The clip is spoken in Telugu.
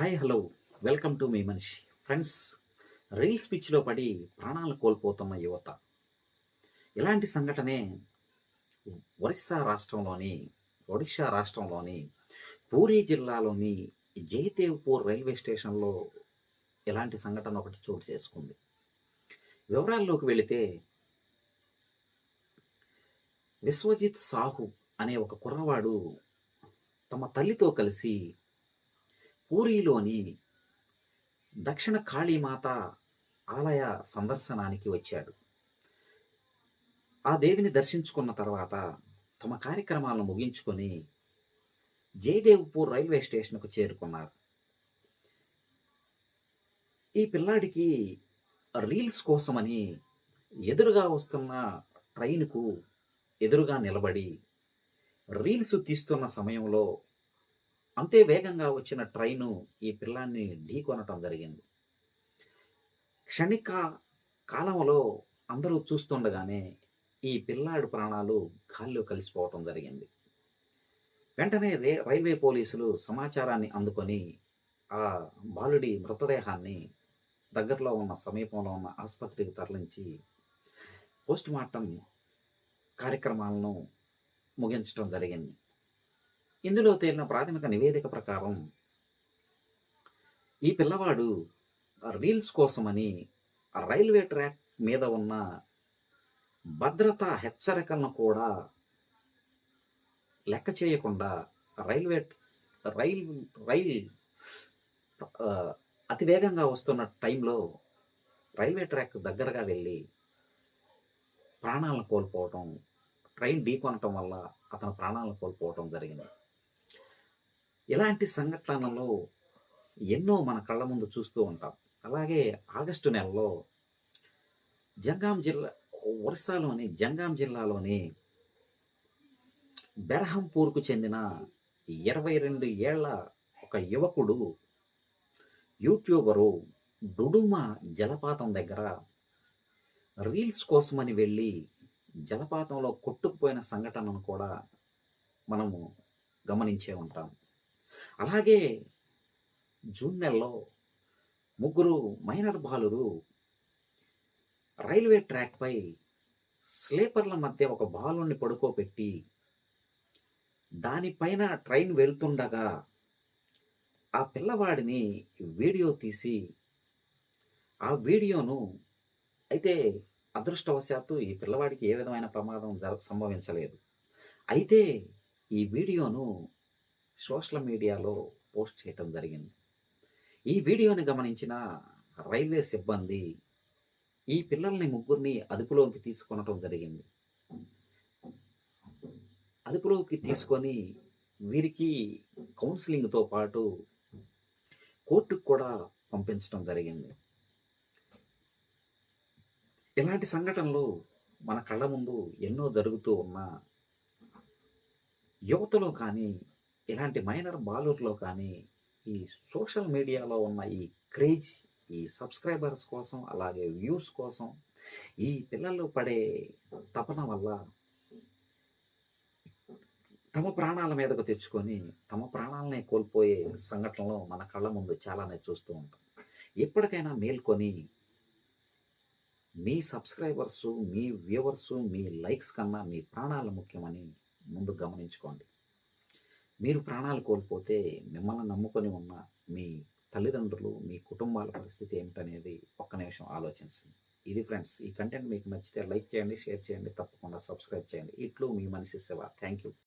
Hi hello. వెల్కమ్ టు మీ మనిషి. ఫ్రెండ్స్ రైల్ స్పిచ్లో పడి ప్రాణాలు కోల్పోతున్న యువత. ఇలాంటి సంఘటనే ఒరిస్సా రాష్ట్రంలోని ఒడిశా రాష్ట్రంలోని పూరీ జిల్లాలోని జయదేవ్పూర్ రైల్వే స్టేషన్లో ఇలాంటి సంఘటన ఒకటి చోటు చేసుకుంది. వివరాల్లోకి వెళితే విశ్వజిత్ సాహు అనే ఒక కుర్రవాడు తమ తల్లితో కలిసి పూరీలోని దక్షిణ కాళీమాత ఆలయ సందర్శనానికి వచ్చాడు. ఆ దేవిని దర్శించుకున్న తర్వాత తమ కార్యక్రమాలను ముగించుకొని జయదేవ్పూర్ రైల్వే స్టేషన్కు చేరుకున్నారు. ఈ పిల్లాడికి రీల్స్ కోసమని ఎదురుగా వస్తున్న ట్రైన్కు ఎదురుగా నిలబడి రీల్స్ తీస్తున్న సమయంలో అంతే వేగంగా వచ్చిన ట్రైను ఈ పిల్లాన్ని ఢీకొనటం జరిగింది. క్షణిక కాలంలో అందరూ చూస్తుండగానే ఈ పిల్లాడు ప్రాణాలు గాల్లో కలిసిపోవటం జరిగింది. వెంటనే రే రైల్వే పోలీసులు సమాచారాన్ని అందుకొని ఆ బాలుడి మృతదేహాన్ని దగ్గరలో ఉన్న సమీపంలో ఉన్న ఆసుపత్రికి తరలించి పోస్ట్ మార్టం కార్యక్రమాలను ముగించడం జరిగింది. ఇందులో తేలిన ప్రాథమిక నివేదిక ప్రకారం ఈ పిల్లవాడు రీల్స్ కోసమని రైల్వే ట్రాక్ మీద ఉన్న భద్రతా హెచ్చరికలను కూడా లెక్క చేయకుండా రైల్వే రైల్ రైల్ అతివేగంగా అతి వేగంగా వస్తున్న టైంలో రైల్వే ట్రాక్ దగ్గరగా వెళ్ళి ప్రాణాలను కోల్పోవటం ట్రైన్ ఢీకొనటం వల్ల అతను ప్రాణాలను కోల్పోవటం జరిగింది. ఇలాంటి సంఘటనలు ఎన్నో మన కళ్ళ ముందు చూస్తూ ఉంటాం. అలాగే ఆగస్టు నెలలో జంగాం జిల్లా ఒరిస్సాలోని జంగాం జిల్లాలోని బెరహంపూర్కు చెందిన ఇరవై రెండు ఏళ్ళ ఒక యువకుడు యూట్యూబరు డుడుమ జలపాతం దగ్గర రీల్స్ కోసమని వెళ్ళి జలపాతంలో కొట్టుకుపోయిన సంఘటనను కూడా మనము గమనించే ఉంటాం. అలాగే జూన్ నెలలో ముగ్గురు మైనర్ బాలురు రైల్వే ట్రాక్పై స్లీపర్ల మధ్య ఒక బాలుని పడుకోబెట్టి దానిపైన ట్రైన్ వెళ్తుండగా ఆ పిల్లవాడిని వీడియో తీసి ఆ వీడియోను అయితే అదృష్టవశాత్తు ఈ పిల్లవాడికి ఏ విధమైన ప్రమాదం జర సంభవించలేదు. అయితే ఈ వీడియోను సోషల్ మీడియాలో పోస్ట్ చేయటం జరిగింది. ఈ వీడియోని గమనించిన రైల్వే సిబ్బంది ఈ పిల్లల్ని ముగ్గురిని అదుపులోకి తీసుకొనటం జరిగింది. అదుపులోకి తీసుకొని వీరికి కౌన్సిలింగ్తో పాటు కోర్టుకు కూడా పంపించడం జరిగింది. ఇలాంటి సంఘటనలు మన కళ్ళ ముందు ఎన్నో జరుగుతూ ఉన్న యువతలో కానీ ఇలాంటి మైనర్ బాలుర్లో కానీ ఈ సోషల్ మీడియాలో ఉన్న ఈ క్రేజ్ ఈ సబ్స్క్రైబర్స్ కోసం అలాగే వ్యూస్ కోసం ఈ పిల్లలు పడే తపన వల్ల తమ ప్రాణాల మీదకు తెచ్చుకొని తమ ప్రాణాలనే కోల్పోయే సంఘటనలు మన కళ్ళ ముందు చాలానే చూస్తూ ఉంటాం. ఎప్పటికైనా మేల్కొని మీ సబ్స్క్రైబర్స్ మీ వ్యూవర్స్ మీ లైక్స్ కన్నా మీ ప్రాణాలు ముఖ్యమని ముందు గమనించుకోండి. మీరు ప్రాణాలు కోల్పోతే మిమ్మల్ని నమ్ముకొని ఉన్న మీ తల్లిదండ్రులు మీ కుటుంబాల పరిస్థితి ఏమిటనేది ఒక్క నిమిషం ఆలోచించండి. ఇది ఫ్రెండ్స్ ఈ కంటెంట్ మీకు నచ్చితే లైక్ చేయండి షేర్ చేయండి తప్పకుండా సబ్స్క్రైబ్ చేయండి. ఇట్లు మీ మనిషి సేవ థ్యాంక్ యూ